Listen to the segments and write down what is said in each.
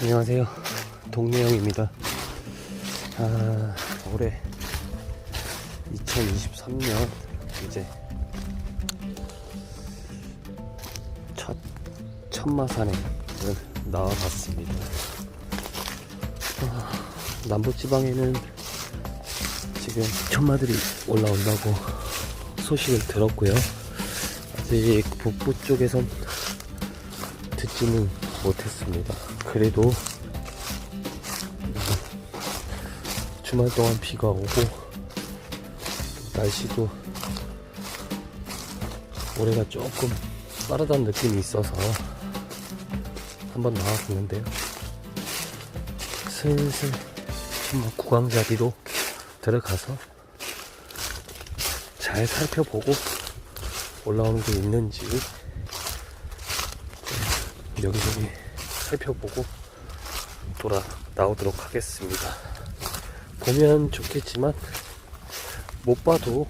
안녕하세요. 동네형입니다. 아, 올해 2023년 이제 첫 천마산에 나와봤습니다. 아, 남부지방에는 지금 천마들이 올라온다고 소식을 들었고요. 아직 북부 쪽에선 듣지는 못했습니다. 그래도 주말 동안 비가 오고 날씨도 올해가 조금 빠르다는 느낌이 있어서 한번 나와봤는데요. 슬슬 정말 구강자리로 들어가서 잘 살펴보고 올라오는 게 있는지 여기저기 살펴보고 돌아 나오도록 하겠습니다. 보면 좋겠지만 못 봐도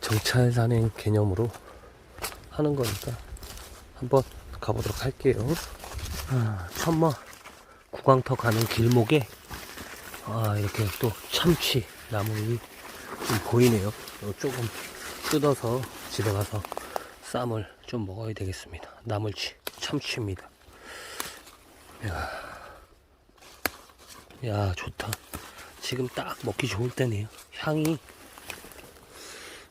정찰 산행 개념으로 하는 거니까 한번 가보도록 할게요. 아, 천마 구강터 가는 길목에 아, 이렇게 또 참치 나무이 좀 보이네요. 이거 조금 뜯어서 집에 가서 쌈을 좀 먹어야 되겠습니다. 나물치, 참치입니다. 야, 야 좋다. 지금 딱 먹기 좋을 때네요. 향이,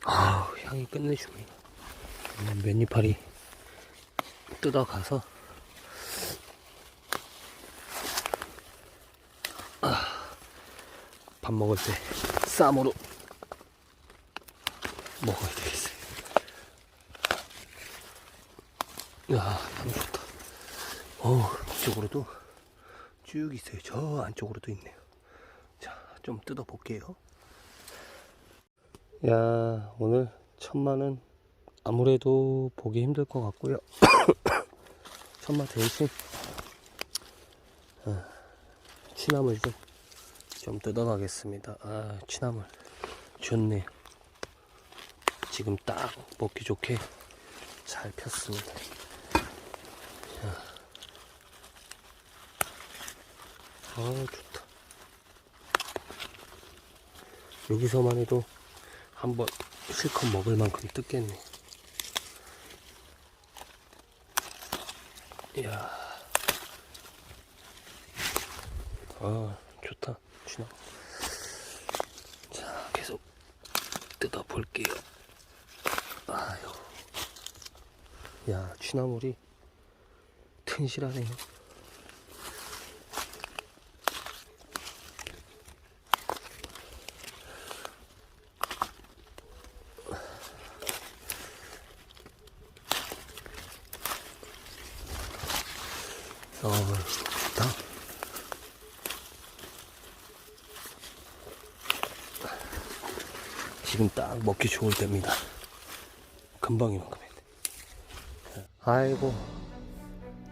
아 향이 끝내줍니다. 음, 맨이파리 뜯어가서 아, 밥 먹을 때 쌈으로 먹어야 되겠어요. 야, 향 좋다. 어, 이쪽으로도 쭉 있어요. 저 안쪽으로도 있네요. 자, 좀 뜯어 볼게요. 야, 오늘 천마는 아무래도 보기 힘들 것 같고요. 천마 대신 아, 취나물 좀, 좀 뜯어가겠습니다. 아, 취나물 좋네. 지금 딱 먹기 좋게 잘 폈습니다. 아 좋다. 여기서만 해도 한번 실컷 먹을 만큼 뜯겠네. 이야. 아 좋다 진아. 자 계속 뜯어 볼게요. 아유 야 취나물이 튼실하네요 어. 지금 딱 먹기 좋을 때입니다. 금방 이만큼인데. 아이고,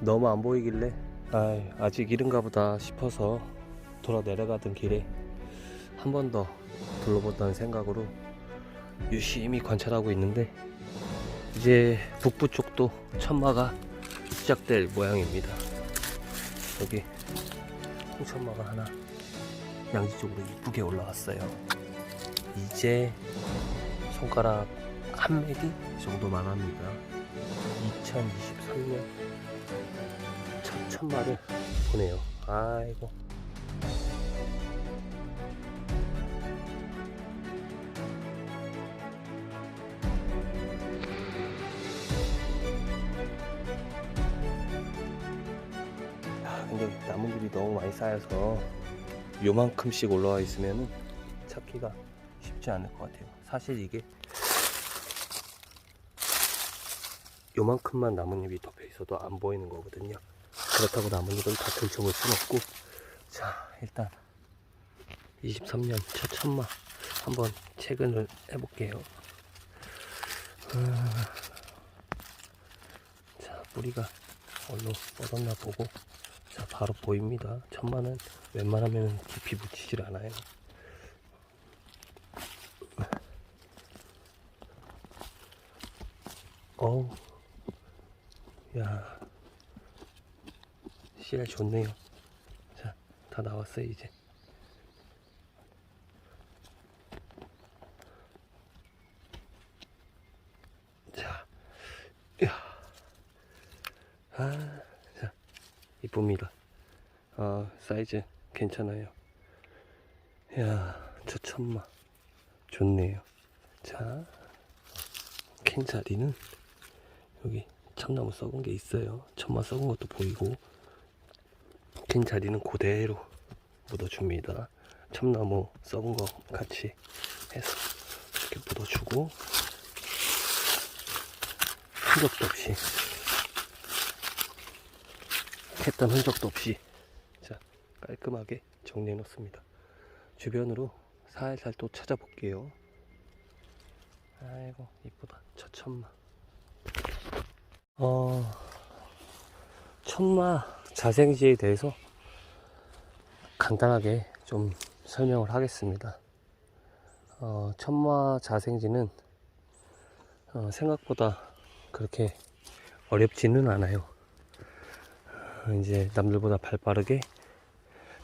너무 안 보이길래, 아이, 아직 이른가 보다 싶어서 돌아 내려가던 길에 한 번 더 둘러본다는 생각으로 유심히 관찰하고 있는데, 이제 북부 쪽도 천마가 시작될 모양입니다. 여기 홍천마가 하나 양지 쪽으로 이쁘게 올라왔어요. 이제 손가락 한 매기 정도만 합니다. 2023년 첫 천마를 보네요. 아이고. 아, 근데 나뭇잎이 너무 많이 쌓여서 요만큼씩 올라와 있으면 찾기가 쉽지 않을 것 같아요. 사실 이게 요만큼만 나뭇잎이 덮여 있어도 안 보이는 거거든요. 그렇다고 나뭇잎은 다 들춰볼 순 없고 자 일단 23년 첫 천마 한번 체근을 해볼게요. 아, 자 뿌리가 어디로 뻗었나 보고 자 바로 보입니다. 천마는 웬만하면 깊이 묻히질 않아요. 어우, 야, 씨알 좋네요. 자, 다 나왔어요, 이제. 자, 이야. 아, 자, 이쁩니다. 아, 사이즈 괜찮아요. 이야, 저 천마. 좋네요. 자, 캔 자리는 여기 참나무 썩은 게 있어요. 천마 썩은 것도 보이고, 캔 자리는 그대로 묻어줍니다. 참나무 썩은 거 같이 해서 이렇게 묻어주고, 흔적도 없이, 했던 흔적도 없이, 자, 깔끔하게 정리해 놓습니다. 주변으로 살살 또 찾아볼게요. 아이고, 이쁘다. 저 천마. 어, 천마 자생지에 대해서 간단하게 좀 설명을 하겠습니다. 어, 천마 자생지는 어, 생각보다 그렇게 어렵지는 않아요. 어, 이제 남들보다 발 빠르게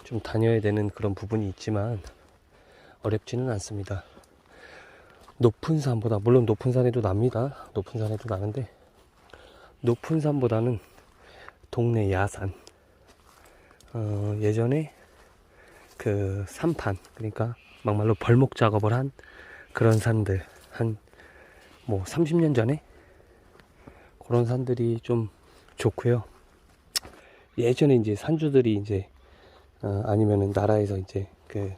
좀 다녀야 되는 그런 부분이 있지만 어렵지는 않습니다. 높은 산보다 물론 높은 산에도 납니다. 높은 산에도 나는데 높은 산보다는 동네 야산 어, 예전에 그 산판 그러니까 막말로 벌목 작업을 한 그런 산들 한 뭐 30년 전에 그런 산들이 좀 좋고요. 예전에 이제 산주들이 이제 어, 아니면은 나라에서 이제 그,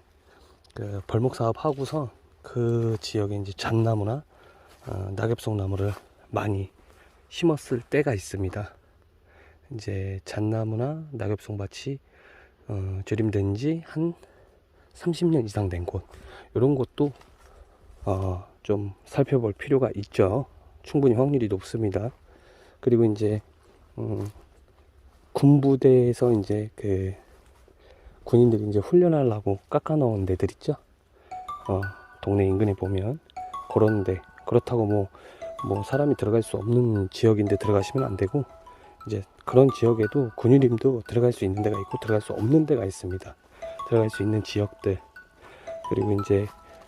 그 벌목 사업 하고서 그 지역에 이제 잣나무나 어, 낙엽송 나무를 많이 심었을 때가 있습니다. 이제 잣나무나 낙엽송밭이 어, 조림된 지 한 30년 이상 된 곳, 이런 곳도 어, 좀 살펴볼 필요가 있죠. 충분히 확률이 높습니다. 그리고 이제 음, 군부대에서 이제 그 군인들이 이제 훈련하려고 깎아놓은 데들 있죠. 어, 동네 인근에 보면 그런데 그렇다고 뭐, 뭐 사람이 들어갈 수 없는 지역인데 들어가시면 안 되고 이제 그런 지역에도 군유림도 들어갈 수 있는 데가 있고 들어갈 수 없는 데가 있습니다. 들어갈 수 있는 지역들 그리고 이제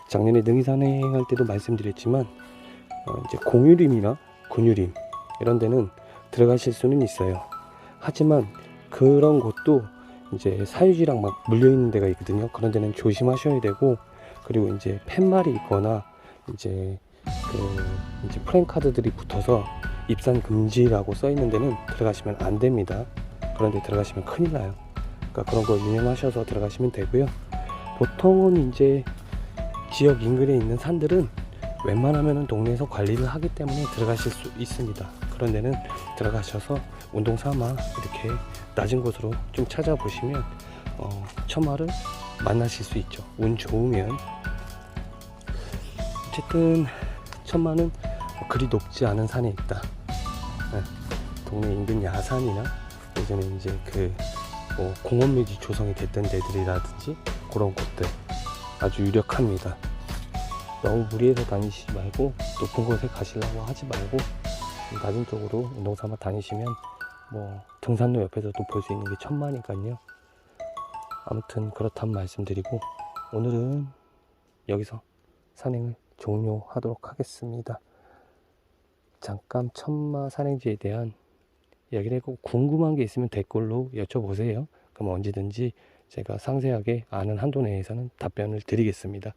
작년에 능이산행 할 때도 말씀드렸지만 어, 이제 공유림이나 군유림 이런 데는 들어가실 수는 있어요. 하지만 그런 곳도 이제 사유지랑 막 물려 있는 데가 있거든요. 그런 데는 조심하셔야 되고 그리고 이제 팻말이 있거나 이제 그 이제 프랭 카드들이 붙어서 입산 금지라고 써 있는 데는 들어가시면 안 됩니다. 그런데 들어가시면 큰일 나요. 그러니까 그런 거 유념하셔서 들어가시면 되고요. 보통은 이제 지역 인근에 있는 산들은 웬만하면 동네에서 관리를 하기 때문에 들어가실 수 있습니다. 그런 데는 들어가셔서 운동 삼아 이렇게 낮은 곳으로 좀 찾아보시면 어, 처마를 만나실 수 있죠. 운 좋으면 어쨌든 천마는 뭐 그리 높지 않은 산에 있다. 네, 동네 인근 야산이나 예전에 이제 그 뭐 공원 묘지 조성이 됐던 데들이라든지 그런 곳들 아주 유력합니다. 너무 무리해서 다니시지 말고 높은 곳에 가시려고 하지 말고 낮은 쪽으로 운동 삼아 다니시면 뭐 등산로 옆에서도 볼 수 있는 게 천마니까요. 아무튼 그렇단 말씀드리고 오늘은 여기서 산행을 종료하도록 하겠습니다. 잠깐 천마 산행지에 대한 이야기를 했고 궁금한 게 있으면 댓글로 여쭤보세요. 그럼 언제든지 제가 상세하게 아는 한도 내에서는 답변을 드리겠습니다.